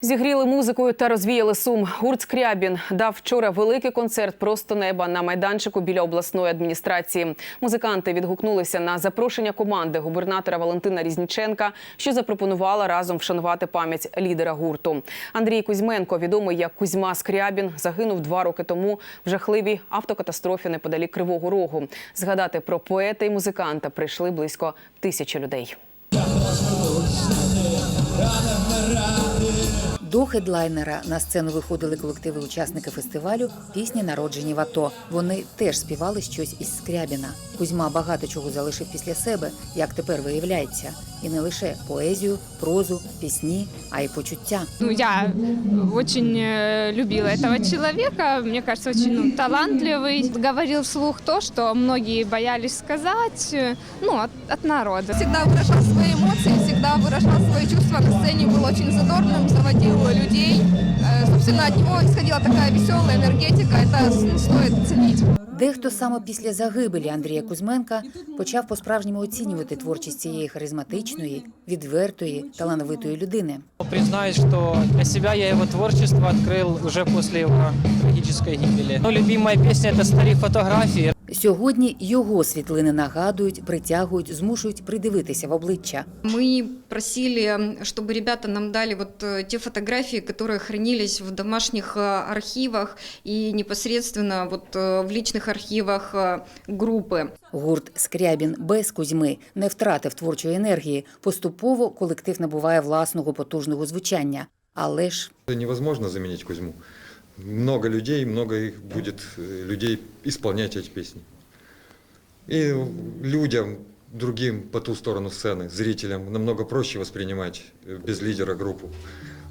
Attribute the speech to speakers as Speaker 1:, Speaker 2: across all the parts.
Speaker 1: Зігріли музикою та розвіяли сум. Гурт Скрябін дав вчора великий концерт просто неба на майданчику біля обласної адміністрації. Музиканти відгукнулися на запрошення команди губернатора Валентина Різніченка, що запропонувала разом вшанувати пам'ять лідера гурту. Андрій Кузьменко, відомий як Кузьма Скрябін, загинув два роки тому в жахливій автокатастрофі неподалік Кривого Рогу. Згадати про поета і музиканта прийшли близько тисячі людей рада вмирати.
Speaker 2: До хедлайнера на сцену виходили колективи учасники фестивалю Пісні народжені в АТО. Вони теж співали щось із Скрябіна. Кузьма багато чого залишив після себе, як тепер виявляється, і не лише поезію, прозу, пісні, а й почуття.
Speaker 3: Ну, я очень э, любила этого человека. Мне кажется, очень ну, талантливый. Говорил вслух то, что многие боялись сказать, э, ну, от, от народа.
Speaker 4: всегда выражал свои эмоции, всегда выражал свои чувства на сцене, был очень задорным, заводил людей. Э, Собственно, от него исходила такая веселая энергетика, это с- стоит ценить.
Speaker 2: Дехто саме після загибелі Андрія Кузьменка почав по-справжньому оцінювати творчість цієї харизматичної, відвертої, талановитої людини.
Speaker 5: Признаюсь, что для себя я его творчество открыл уже после его трагической гибели. Но любимая песня – это «Старі фотографії».
Speaker 2: Сьогодні його світлини нагадують, притягують, змушують придивитися в обличчя.
Speaker 6: Мы просили, чтобы ребята нам дали вот э, те фотографии, которые хранились в домашних э, архивах и непосредственно вот э, в личных архивах э, группы.
Speaker 2: Гурт Скрябін без Кузьми не втратив творчої енергії. Поступово колектив набуває власного потужного звучання. Але ж
Speaker 7: Невозможно заменить Кузьму. Много людей, много их будет э, людей исполнять эти песни. И людям, другим по ту сторону сцены, зрителям, намного проще воспринимать э, без лидера группу,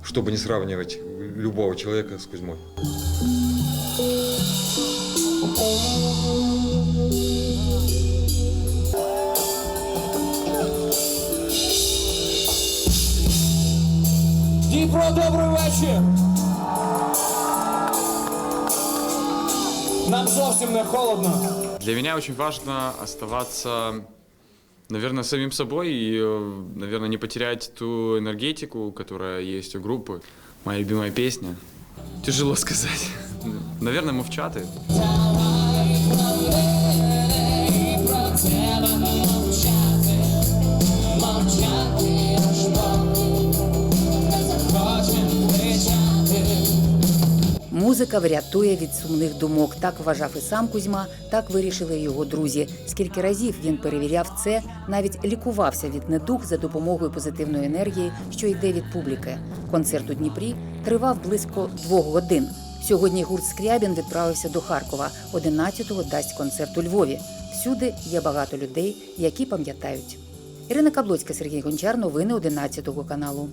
Speaker 7: чтобы не сравнивать любого человека с Кузьмой.
Speaker 8: Дніпро, добрий вечір. Нам зовсім не холодно.
Speaker 9: Для меня очень важно оставаться, наверное, самим собой и, э, наверное, не потерять ту энергетику, которая есть у группы. Моя любимая песня. Тяжело сказать. Наверное, мовчати.
Speaker 2: Музика врятує від сумних думок. Так вважав і сам Кузьма, так вирішили його друзі. Скільки разів він перевіряв це, навіть лікувався від недуг за допомогою позитивної енергії, що йде від публіки. Концерт у Дніпрі тривав близько двох годин. Сьогодні гурт Скрябін відправився до Харкова. 11-го дасть концерт у Львові. Всюди є багато людей, які пам'ятають. Ірина Каблоцька, Сергій Гончар. Новини 11 каналу.